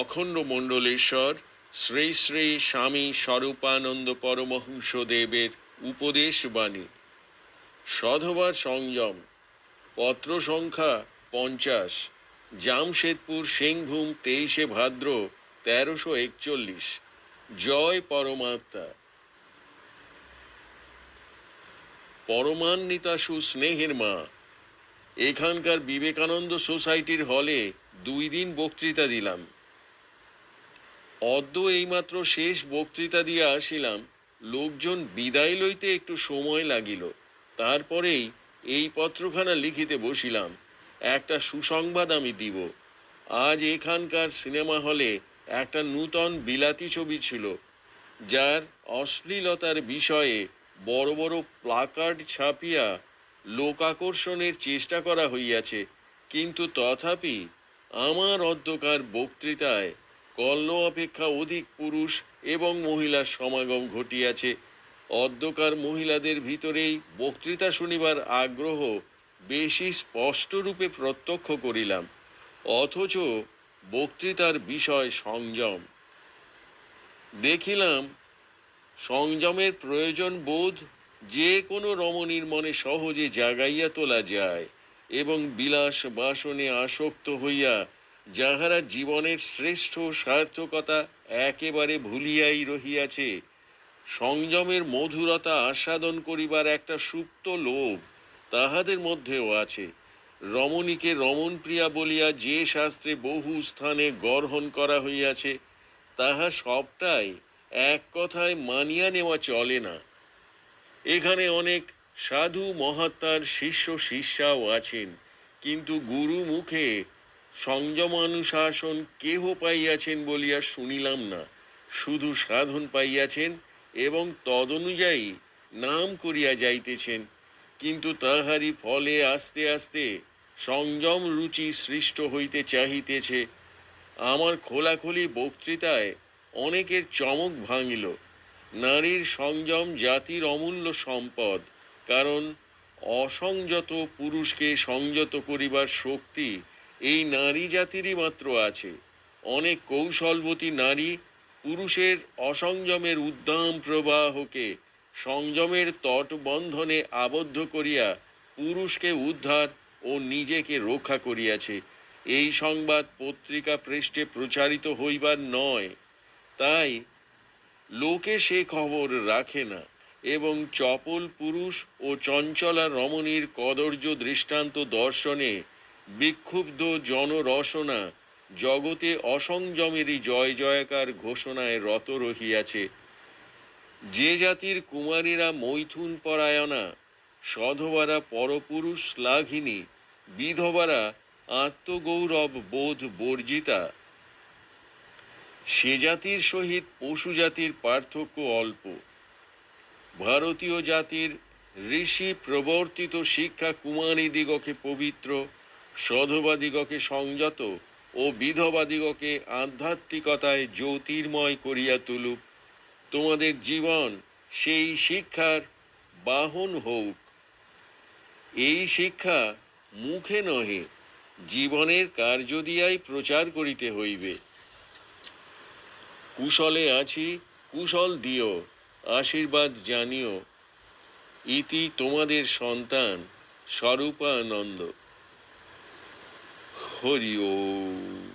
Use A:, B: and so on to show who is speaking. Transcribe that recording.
A: অখণ্ড মণ্ডলেশ্বর শ্রী শ্রী স্বামী স্বরূপানন্দ পরমহংস দেবের উপদেশ বাণী। সধবার সংযম, পত্র সংখ্যা পঞ্চাশ, জামশেদপুর সিংভূম তেইশে ভাদ্র তেরোশো একচল্লিশ। জয় পরমাত্মা। পরমান্বিতা সুস্নেহের মা, এখানকার বিবেকানন্দ সোসাইটির হলে দুই দিন বক্তৃতা দিলাম। অদ্য এইমাত্র শেষ বক্তৃতা দিয়া আসিলাম, লোকজন বিদায় লইতে একটু সময় লাগিল। তারপরেই এই পত্রখানা লিখিতে বসিলাম। একটা সুসংবাদ আমি দিব। আজ এখানকার সিনেমা হলে একটা নূতন বিলাতি ছবি ছিল, যার অশ্লীলতার বিষয়ে বড় বড় প্লাকার্ড ছাপিয়া লোকাকর্ষণের চেষ্টা করা হইয়াছে, কিন্তু তথাপি আমার অধ্যকার বক্তৃতায় কল্ল অপেক্ষা অধিক পুরুষ এবং মহিলার সমাগম ঘটিয়াছে। অধ্যকার মহিলাদের ভিতরেই বক্তৃতা শুনিবার আগ্রহ বেশি স্পষ্টরূপে প্রত্যক্ষ করিলাম, অথচ বক্তৃতার বিষয় সংযম। দেখিলাম, সংযমের প্রয়োজন বোধ যে কোনো রমণীর মনে সহজে জাগাইয়া তোলা যায় এবং বিলাস বাসনে আসক্ত হইয়া যাহারা জীবনের শ্রেষ্ঠ সার্থকতা একেবারে ভুলিয়াই রহিয়াছে, সংযমের মধুরতা আস্বাদন করিবার একটা সুপ্ত লোভ তাহাদের মধ্যেও আছে। রমণীকে রমণ প্রিয়া বলিয়া যে শাস্ত্রে বহু স্থানে গর্হণ করা হইয়াছে, তাহা সবটাই এক কথায় মানিয়া নেওয়া চলে না। এখানে অনেক সাধু মহাত্মার শিষ্য শিষ্যাও আছেন, কিন্তু গুরু মুখে সংযমানুশাসন কেহ পাইয়াছেন বলিয়া শুনিলাম না। শুধু সাধন পাইয়াছেন এবং তদনুযায়ী নাম করিয়া যাইতেছেন। কিন্তু তাহারই ফলে আস্তে আস্তে সংযম রুচি সৃষ্ট হইতে চাহিতেছে। আমার খোলাখুলি বক্তৃতায় অনেকের চমক ভাঙিল। নারীর সংযম জাতির অমূল্য সম্পদ, কারণ অসংযত পুরুষকে সংযত করিবার শক্তি এই নারী জাতিরই মাত্র আছে। অনেক কৌশলবতী নারী পুরুষের অসংযমের উদ্দাম প্রবাহকে সংযমের তটবন্ধনে আবদ্ধ করিয়া পুরুষকে উদ্ধার ও নিজেকে রক্ষা করিয়াছে। এই সংবাদ পত্রিকা পৃষ্ঠে প্রচারিত হইবার নয়। তাই লোকে সে খবর রাখে না এবং চপল পুরুষ ও চঞ্চলা রমণীর কদর্য দৃষ্টান্ত দর্শনে বিক্ষুব্ধ জনরসনা জগতে অসংযমেরই জয় জয়কার ঘোষণায় রত রহিয়াছে। যে জাতির কুমারীরা মৈথুন পরায়ণা, সধবারা পরপুরুষ শ্লাঘিনী, বিধবারা আত্মগৌরব বোধ বর্জিতা। সে জাতির সহিত পশু জাতির পার্থক্য অল্প। ভারতীয় জাতির ঋষি প্রবর্তিত শিক্ষা কুমারীদিগকে পবিত্র। সধবাদিগকে সংযত ও বিধবাদিগকে আধ্যাত্মিকতায় জ্যোতির্ময় করিয়া তুলুক। তোমাদের জীবন সেই শিক্ষার বাহন হোক। এই শিক্ষা মুখে নহে, জীবনের কার্য দিয়াই প্রচার করিতে হইবে। কুশলে আছি, কুশল দিও, আশীর্বাদ জানিও। ইতি তোমাদের সন্তান স্বরূপানন্দ। Hoodie.